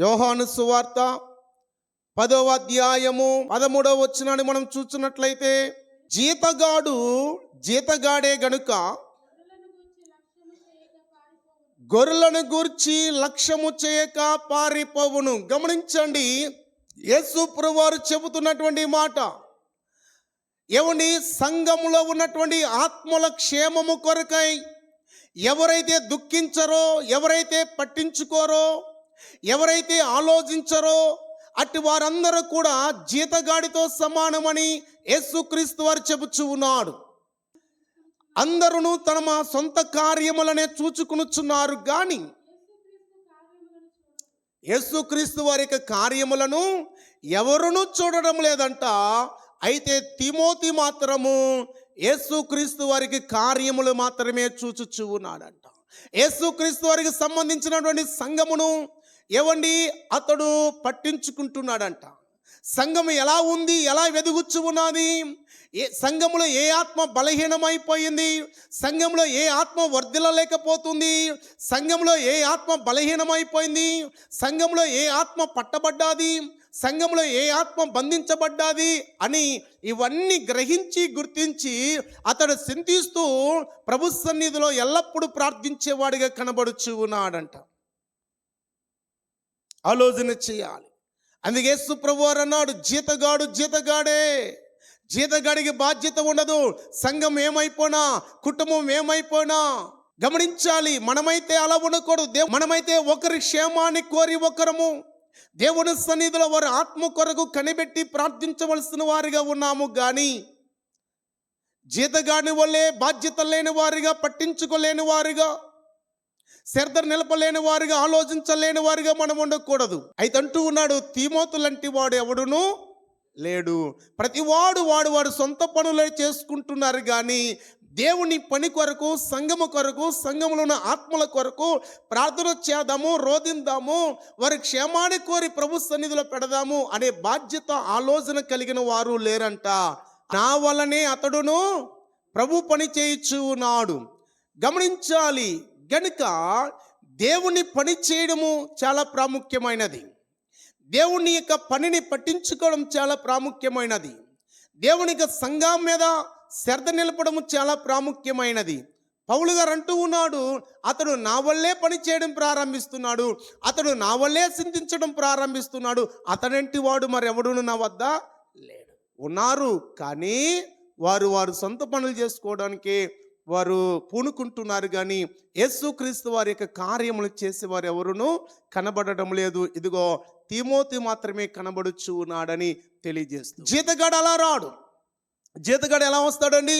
యోహాను సువార్త పదవ అధ్యాయము పదమూడవ వచ్చినాన్ని మనం చూస్తున్నట్లయితే జీతగాడు జీతగాడే గనుక గొర్రెలను గూర్చి లక్ష్యము చేయక పారిపోవును. గమనించండి యేసు వారు చెబుతున్నటువంటి మాట. ఏమండి సంఘములో ఉన్నటువంటి ఆత్మల క్షేమము కొరకై ఎవరైతే దుఃఖించరో ఎవరైతే పట్టించుకోరో ఎవరైతే ఆలోచించరో అట్టి వారందరూ కూడా జీతగాడితో సమానమని యేసుక్రీస్తు వారు చెబుచు ఉన్నాడు. అందరూ తమ సొంత కార్యములనే చూచుకునుచున్నారు కానీ యేసుక్రీస్తు వారి యొక్క కార్యములను ఎవరునూ చూడడం లేదంట. అయితే తిమోతి మాత్రము యేసుక్రీస్తు వారికి కార్యములు మాత్రమే చూచుచూ ఉన్నాడంట. యేసుక్రీస్తు వారికి సంబంధించినటువంటి సంఘమును ఏవండి? అతడు పట్టించుకుంటున్నాడంట. సంఘం ఎలా ఉంది? ఎలా వెదుగుచ్చు ఉన్నది? ఏ సంఘంలో ఏ ఆత్మ బలహీనమైపోయింది? సంఘంలో ఏ ఆత్మ వర్ధిల్లలేకపోతుంది? సంఘంలో ఏ ఆత్మ బలహీనమైపోయింది? సంఘంలో ఏ ఆత్మ పట్టబడ్డాది? సంఘంలో ఏ ఆత్మ బంధించబడ్డాది? అని ఇవన్నీ గ్రహించి గుర్తించి అతడు చింతిస్తూ ప్రభు సన్నిధిలో ఎల్లప్పుడూ ప్రార్థించేవాడిగా కనబడుచు ఉన్నాడంట. ఆలోచన చేయాలి. అందుకే సుప్రభువారు అన్నాడు జీతగాడు జీతగాడే. జీతగాడికి బాధ్యత ఉండదు. సంఘం ఏమైపోనా? కుటుంబం ఏమైపోనా? గమనించాలి. మనమైతే అలా ఉండకూడదు. దేవు మనమైతే ఒకరి క్షేమాన్ని కోరి ఒకరము. దేవుని సన్నిధిలో వారి ఆత్మ కొరకు కనిపెట్టి ప్రార్థించవలసిన వారిగా ఉన్నాము కానీ జీతగాని వల్లే బాధ్యత లేని వారిగా పట్టించుకోలేని వారిగా శ్రద్ధ నిలపలేని వారిగా ఆలోచించలేని వారిగా మనం ఉండకూడదు. అయితే అంటూ ఉన్నాడు తీమోతు లాంటి వాడు ఎవడును లేడు. ప్రతివాడు వాడు వాడు సొంత పనులే చేసుకుంటున్నారు కానీ దేవుని పని కొరకు సంఘము కొరకు సంఘములో ఉన్న ఆత్మల కొరకు ప్రార్థన చేద్దాము రోధిందాము వారి క్షేమాన్ని కోరి ప్రభు సన్నిధిలో పెడదాము అనే బాధ్యత ఆలోచన కలిగిన వారు లేరంట. నా వలనే అతడును ప్రభు పని చేయించు నాడు గమనించాలి గనుక దేవుని పని చేయడము చాలా ప్రాముఖ్యమైనది. దేవుని యొక్క పనిని పట్టించుకోవడం చాలా ప్రాముఖ్యమైనది. దేవుని యొక్క సంఘం మీద శ్రద్ధ నిలపడం చాలా ప్రాముఖ్యమైనది. పౌలు గారు అంటూ ఉన్నాడు అతడు నా వల్లే పని చేయడం ప్రారంభిస్తున్నాడు అతడు నా వల్లే చింతించడం ప్రారంభిస్తున్నాడు అతడంటి వాడు? మరెవడును నా వద్ద లేడు. ఉన్నారు కానీ వారు వారు సొంత పనులు చేసుకోవడానికి వారు పూనుకుంటున్నారు కానీ యేసుక్రీస్తు వారి యొక్క కార్యములు చేసేవారు ఎవరునూ కనబడడం లేదు. ఇదిగో తిమోతి మాత్రమే కనబడుచు ఉన్నాడని తెలియజేస్తుంది జీతగాడు అలా రాడు. జీతగాడు ఎలా వస్తాడండి?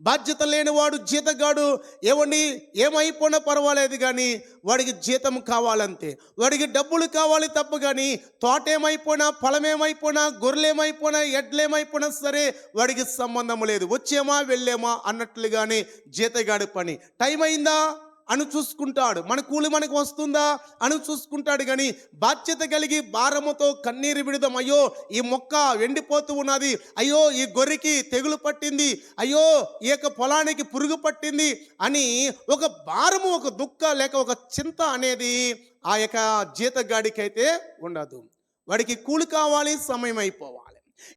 బాధ్యత లేనివాడు జీతగాడు. ఏమండి ఏమైపోయినా పర్వాలేదు కానీ వాడికి జీతం కావాలంతే. వాడికి డబ్బులు కావాలి తప్ప కానీ తోట ఏమైపోయినా పొలం ఏమైపోయినా గొర్రెలేమైపోయినా ఎడ్లేమైపోయినా సరే వాడికి సంబంధం లేదు. వచ్చేమా వెళ్ళేమా అన్నట్లుగానే జీతగాడి పని. టైం అయిందా అను చూసుకుంటాడు. మన కూలి మనకు వస్తుందా? అను చూసుకుంటాడు కానీ బాధ్యత కలిగి భారముతో కన్నీరు విడుదం. అయ్యో ఈ మొక్క ఎండిపోతూ ఉన్నది. అయ్యో ఈ గొర్రెకి తెగులు పట్టింది. అయ్యో ఈ యొక్క పొలానికి పురుగు పట్టింది అని ఒక భారము ఒక దుఃఖ లేక ఒక చింత అనేది ఆ యొక్క జీతగాడికి అయితే ఉండదు. వాడికి కూలి కావాలి సమయం అయిపోవాలి.